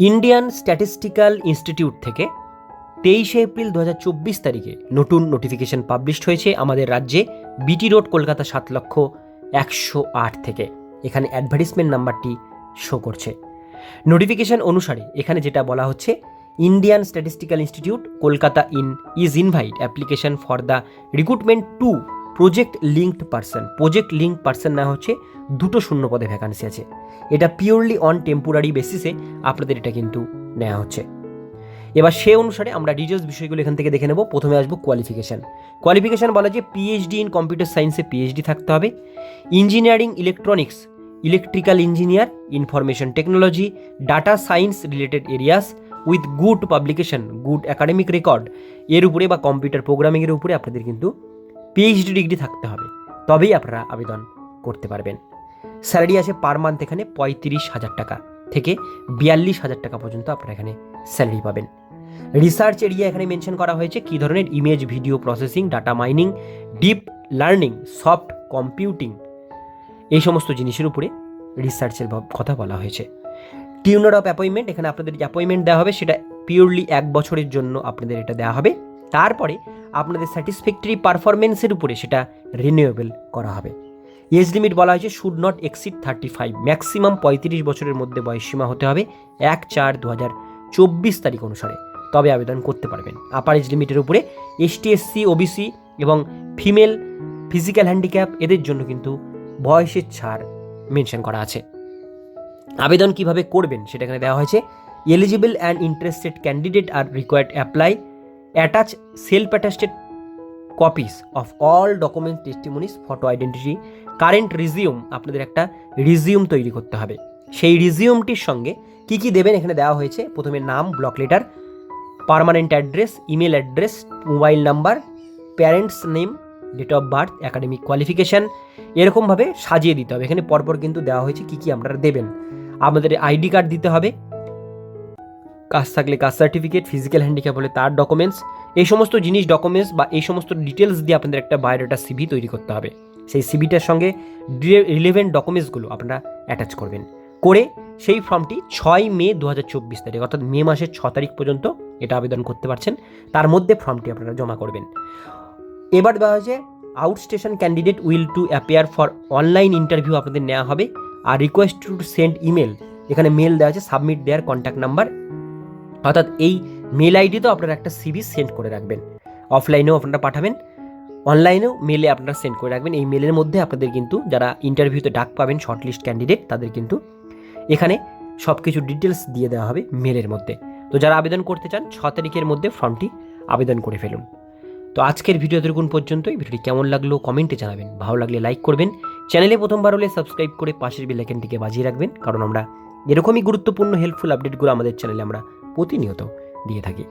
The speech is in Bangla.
ইন্ডিয়ান স্ট্যাটিস্টিক্যাল ইনস্টিটিউট থেকে তেইশে এপ্রিল দু হাজার চব্বিশ তারিখে নতুন নোটিফিকেশন পাবলিশড হয়েছে আমাদের রাজ্যে বিটি রোড কলকাতা সাত লক্ষ একশো আট থেকে। এখানে অ্যাডভার্টিসমেন্ট নাম্বারটি শো করছে। নোটিফিকেশন অনুসারে এখানে যেটা বলা হচ্ছে Indian statistical institute Kolkata in is invite application for the recruitment to project linked person project link person না হচ্ছে দুটো শূন্য পদে ভ্যাকান্সি আছে। এটা পিওরলি অন টেম্পোরারি বেসিসে আপনাদের এটা কিন্তু নেওয়া হচ্ছে। এবার সে অনুসারে আমরা ডিটেলস বিষয়গুলো এখান থেকে দেখে নেব। প্রথমে আসব কোয়ালিফিকেশান কোয়ালিফিকেশান বলা যে পিএইচডি ইন কম্পিউটার সায়েন্সে পিএইচডি থাকতে হবে। Engineering electronics electrical engineer information technology data science related areas with good publication good academic record এর উপরে বা কম্পিউটার প্রোগ্রামিংয়ের উপরে আপনাদের কিন্তু পিএইচডি ডিগ্রি থাকতে হবে। তবেই আপনারা আবেদন করতে পারবেন। স্যালারি আছে পার মান্থ এখানে পঁয়ত্রিশ হাজার টাকা থেকে বিয়াল্লিশ হাজার টাকা পর্যন্ত আপনারা এখানে স্যালারি পাবেন। রিসার্চ এরিয়া এখানে মেনশন করা হয়েছে কী ধরনের image video processing data mining deep learning soft computing এই সমস্ত জিনিসের উপরে রিসার্চের কথা বলা হয়েছে। টিউনার অফ অ্যাপয়েন্টমেন্ট এখানে আপনাদের যে অ্যাপয়েন্টমেন্ট দেওয়া হবে সেটা পিওরলি এক বছরের জন্য আপনাদের এটা দেওয়া হবে। তারপরে আপনাদের স্যাটিসফ্যাক্টরি পারফরমেন্সের উপরে সেটা রিনিউয়েবল করা হবে। এজ লিমিট বলা হয়েছে should not exceed thirty five maximum পঁয়ত্রিশ বছরের মধ্যে বয়সসীমা হতে হবে এক চার দু হাজার চব্বিশ তারিখ অনুসারে। তবে আবেদন করতে পারবেন। আপার এজ লিমিটের উপরে এসটি এসসি ওবিসি এবং ফিমেল ফিজিক্যাল হ্যান্ডিক্যাপ এদের জন্য কিন্তু বয়সের ছাড় মেনশন করা আছে। আবেদন কীভাবে করবেন সেটা এখানে দেওয়া হয়েছে eligible and interested candidate are required apply attach self attested copies of all document testimonies photo identity current resume আপনাদের একটা রিজিউম তৈরি করতে হবে। সেই রিজিউমটির সঙ্গে কি কি দেবেন এখানে দেওয়া হয়েছে? প্রথমে নাম, block letter, permanent address, email address, mobile number, parents name, date of birth, academic qualification. এরকমভাবে সাজিয়ে দিতে হবে। এখানে পরপর কিন্তু দেওয়া হয়েছে কী কী আপনারা দেবেন। আমাদের আইডি কার্ড দিতে হবে। কাজ থাকলে কাজ সার্টিফিকেট, ফিজিক্যাল হ্যান্ডিক্যাপ হলে তার ডকুমেন্টস। এই সমস্ত জিনিস, ডকুমেন্টস বা এই সমস্ত ডিটেলস দিয়ে আপনাদের একটা বায়োডাটা সিভি তৈরি করতে হবে। সেই সিভিটার সঙ্গে রিলেভেন্ট ডকুমেন্টসগুলো আপনারা অ্যাটাচ করবেন। করে সেই ফর্মটি ছয় মে দু হাজার চব্বিশ তারিখ, অর্থাৎ মে মাসের ছ তারিখ পর্যন্ত এটা আবেদন করতে পারছেন। তার মধ্যে ফর্মটি আপনারা জমা করবেন। এবার দেওয়া হয়েছে outstation candidate will to appear for online interview আপনাদের নেওয়া হবে। আর রিকোয়েস্ট টু সেন্ড ইমেল এখানে মেল দেওয়া আছে সাবমিট দেয়ার কন্ট্যাক্ট নাম্বার অর্থাৎ এই মেল আইডিতেও আপনারা একটা সিভি সেন্ড করে রাখবেন। অফলাইনেও আপনারা পাঠাবেন। অনলাইনেও মেলে আপনারা সেন্ড করে রাখবেন। এই মেলের মধ্যে আপনাদের কিন্তু যারা ইন্টারভিউতে ডাক পাবেন শর্টলিস্ট ক্যান্ডিডেট তাদের কিন্তু এখানে সব কিছু ডিটেলস দিয়ে দেওয়া হবে মেলের মধ্যে। তো যারা আবেদন করতে চান, ছ তারিখের মধ্যে ফর্মটি আবেদন করে ফেলুন। তো আজকের ভিডিও এতটুকুন পর্যন্ত এই ভিডিওটি কেমন লাগল কমেন্টে জানাবেন। ভালো লাগলে লাইক করবেন। চ্যানেলে প্রথমবার হলে সাবস্ক্রাইব করে পাশের বেলাইকেনটিকে বাজিয়ে রাখবেন। কারণ আমরা এরকমই গুরুত্বপূর্ণ হেল্পফুল আপডেটগুলো আমাদের চ্যানেলে আমরা প্রতিনিয়ত দিয়ে থাকি।